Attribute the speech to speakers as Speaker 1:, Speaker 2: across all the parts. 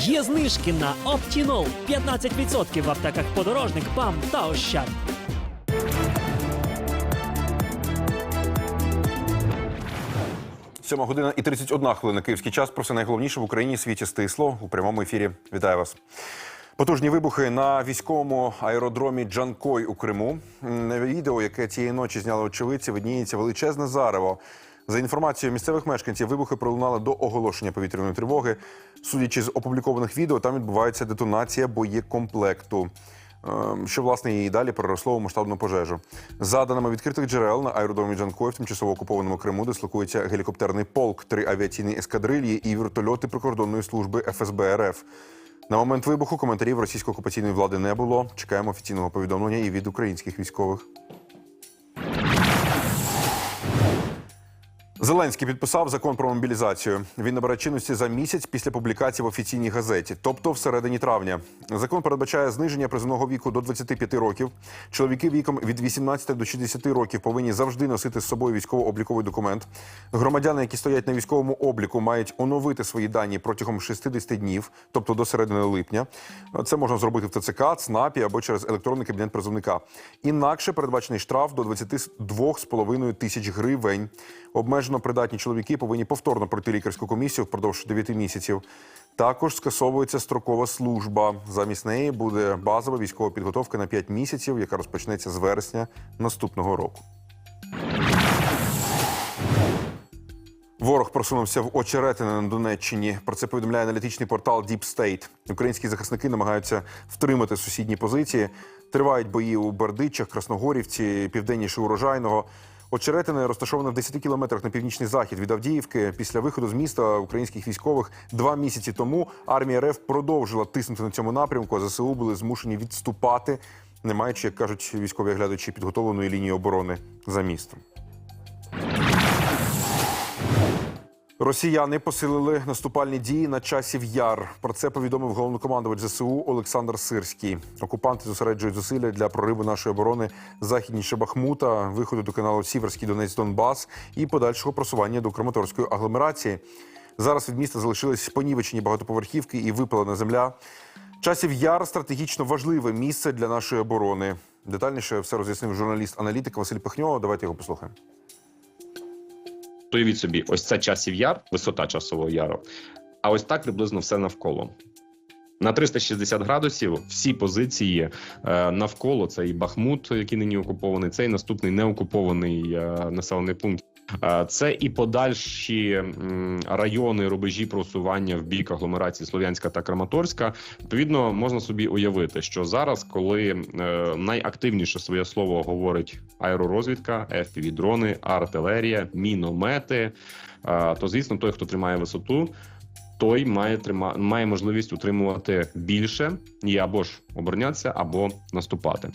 Speaker 1: Є знижки на Optinol 15% в аптеках подорожник, ПАМ та Ощад.
Speaker 2: Сьома година і 31 хвилина київський час. Про все найголовніше в Україні світі стисло у прямому ефірі. Вітаю вас. Потужні вибухи на військовому аеродромі Джанкой у Криму. На відео, яке цієї ночі зняли очевидці, видніється величезне зарево. За інформацією місцевих мешканців, вибухи пролунали до оголошення повітряної тривоги. Судячи з опублікованих відео, там відбувається детонація боєкомплекту. Ем, Що власне і далі переросло у масштабну пожежу. За даними відкритих джерел на аеродромі Джанкой в тимчасово окупованому Криму дислокується гелікоптерний полк, три авіаційні ескадрильї і вертольоти прикордонної служби ФСБ РФ. На момент вибуху коментарів російської окупаційної влади не було. Чекаємо офіційного повідомлення і від українських військових. Зеленський підписав закон про мобілізацію. Він набере чинності за місяць після публікації в офіційній газеті, тобто всередині травня. Закон передбачає зниження призовного віку до 25 років. Чоловіки віком від 18 до 60 років повинні завжди носити з собою військово-обліковий документ. Громадяни, які стоять на військовому обліку, мають оновити свої дані протягом 60 днів, тобто до середини липня. Це можна зробити в ТЦК, ЦНАПі або через електронний кабінет призовника. Інакше передбачений штраф до 22,5 тисяч гривень. Обмежено придатні чоловіки повинні повторно пройти лікарську комісію впродовж 9 місяців. Також скасовується строкова служба. Замість неї буде базова військова підготовка на 5 місяців, яка розпочнеться з вересня наступного року. Ворог просунувся в Очеретине на Донеччині. Про це повідомляє аналітичний портал Deep State. Українські захисники намагаються втримати сусідні позиції. Тривають бої у Бердичах, Красногорівці, південніше урожайного. Очеретине розташоване в 10 кілометрах на північний захід від Авдіївки. Після виходу з міста українських військових два місяці тому армія РФ продовжила тиснути на цьому напрямку. а ЗСУ були змушені відступати, не маючи, як кажуть військові оглядачі, підготовленої лінії оборони за містом. Росіяни посилили наступальні дії на часів яр. Про це повідомив головнокомандувач ЗСУ Олександр Сирський. Окупанти зосереджують зусилля для прориву нашої оборони західніше Бахмута, виходу до каналу Сіверський Донець Донбас і подальшого просування до Краматорської агломерації. Зараз від міста залишились понівечені багатоповерхівки і випалена земля. Часів яр стратегічно важливе місце для нашої оборони. Детальніше все роз'яснив журналіст-аналітик Василь Пихньо. Давайте його послухаємо.
Speaker 3: Уявіть собі, ось це часів яр, висота часового яру, а ось так приблизно все навколо. На 360 градусів всі позиції е, навколо це і Бахмут, який нині окупований, це і наступний неокупований е, населений пункт. Е, це і подальші райони, рубежі просування в бік агломерації Слов'янська та Краматорська. Відповідно, можна собі уявити, що зараз, коли е, найактивніше своє слово говорить аеророзвідка, FPV-дрони, артилерія, міномети, е, то звісно, той, хто тримає висоту, той має трима... має можливість утримувати більше і або ж оборонятися, або наступати.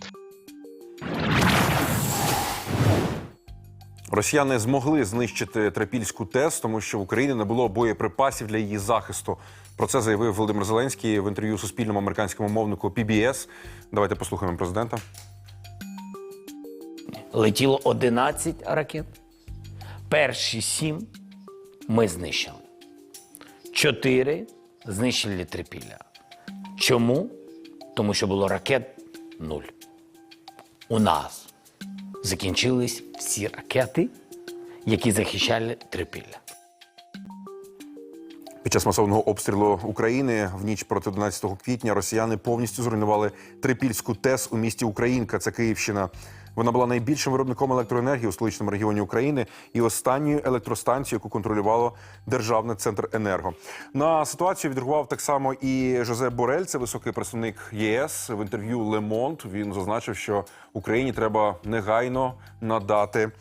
Speaker 2: Росіяни змогли знищити Трипільську ТЕС, тому що в Україні не було боєприпасів для її захисту. Про це заявив Володимир Зеленський в інтерв'ю Суспільному американському мовнику PBS. Давайте послухаємо президента.
Speaker 4: Летіло 11 ракет. Перші сім ми знищили. Чотири знищили трипілля. Чому? Тому що було ракет нуль. У нас закінчились всі ракети, які захищали трипілля.
Speaker 2: Під час масового обстрілу України в ніч проти 11 квітня росіяни повністю зруйнували Трипільську ТЕС у місті Українка. Це Київщина. Вона була найбільшим виробником електроенергії у столичному регіоні України і останньою електростанцією, яку контролювало державний центр енерго. На ситуацію відреагував так само і Жозеп Борель, це високий представник ЄС. В інтерв'ю Лемонт він зазначив, що Україні треба негайно надати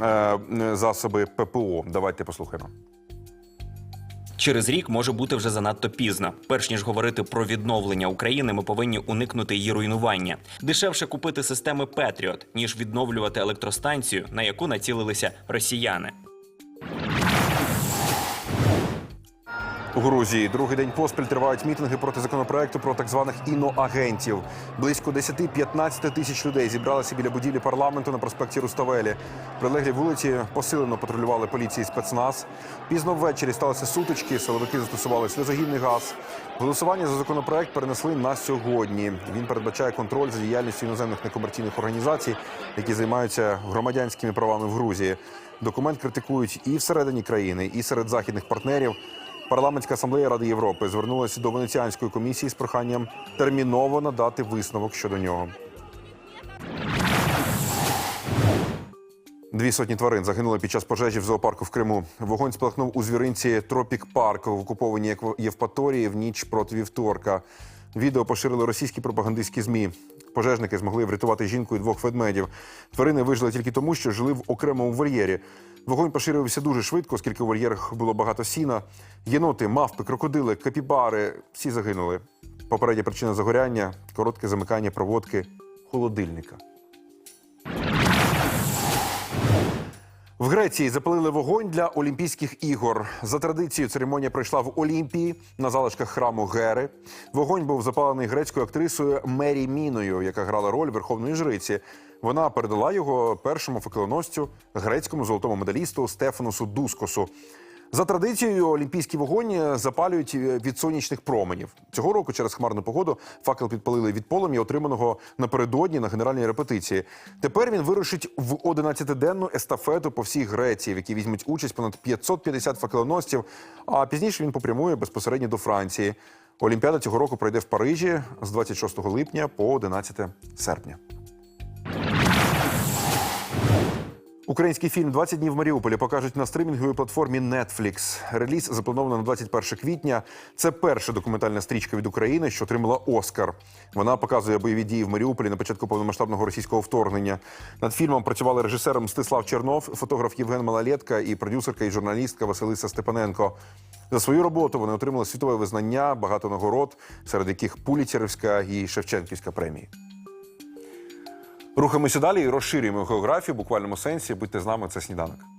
Speaker 2: е, засоби ППО. Давайте послухаємо.
Speaker 5: Через рік може бути вже занадто пізно. Перш ніж говорити про відновлення України, ми повинні уникнути її руйнування. Дешевше купити системи Петріот, ніж відновлювати електростанцію, на яку націлилися росіяни.
Speaker 2: Грузії другий день поспіль тривають мітинги проти законопроекту про так званих іноагентів. Близько 10-15 тисяч людей зібралися біля будівлі парламенту на проспекті Руставелі. Прилеглі вулиці посилено патрулювали поліції спецназ. Пізно ввечері сталися сутички. Силовики застосували сльозогінний газ. Голосування за законопроект перенесли на сьогодні. Він передбачає контроль за діяльністю іноземних некомерційних організацій, які займаються громадянськими правами в Грузії. Документ критикують і всередині країни, і серед західних партнерів. Парламентська асамблея Ради Європи звернулася до Венеціанської комісії з проханням терміново надати висновок щодо нього. Дві сотні тварин загинули під час пожежі в зоопарку в Криму. Вогонь спалахнув у звіринці Тропік Парк в окупованій Євпаторії в ніч проти вівторка. Відео поширили російські пропагандистські змі. Пожежники змогли врятувати жінку і двох ведмедів. Тварини вижили тільки тому, що жили в окремому вольєрі. Вогонь поширився дуже швидко, оскільки у вольєрах було багато сіна. Єноти, мавпи, крокодили, капібари всі загинули. Попередня причина загоряння коротке замикання проводки холодильника. В Греції запалили вогонь для Олімпійських ігор. За традицією церемонія пройшла в Олімпії на залишках храму Гери. Вогонь був запалений грецькою актрисою Мері Міною, яка грала роль верховної жриці. Вона передала його першому факелоносцю грецькому золотому медалісту Стефанусу Дускосу. За традицією, олімпійський вогонь запалюють від сонячних променів. Цього року через хмарну погоду факел підпалили від полум'я, отриманого напередодні на генеральній репетиції. Тепер він вирушить в 11-денну естафету по всій Греції, в якій візьмуть участь понад 550 факелоносців. А пізніше він попрямує безпосередньо до Франції. Олімпіада цього року пройде в Парижі з 26 липня по 11 серпня. Український фільм «20 днів в Маріуполі покажуть на стримінговій платформі Netflix. Реліз заплановано на 21 квітня. Це перша документальна стрічка від України, що отримала Оскар. Вона показує бойові дії в Маріуполі на початку повномасштабного російського вторгнення. Над фільмом працювали режисер Мстислав Чернов, фотограф Євген Малалєтка і продюсерка і журналістка Василиса Степаненко. За свою роботу вони отримали світове визнання, багато нагород, серед яких Пуліцерівська і Шевченківська премії. Рухаємося далі і розширюємо географію буквальному сенсі. Будьте з нами, це сніданок.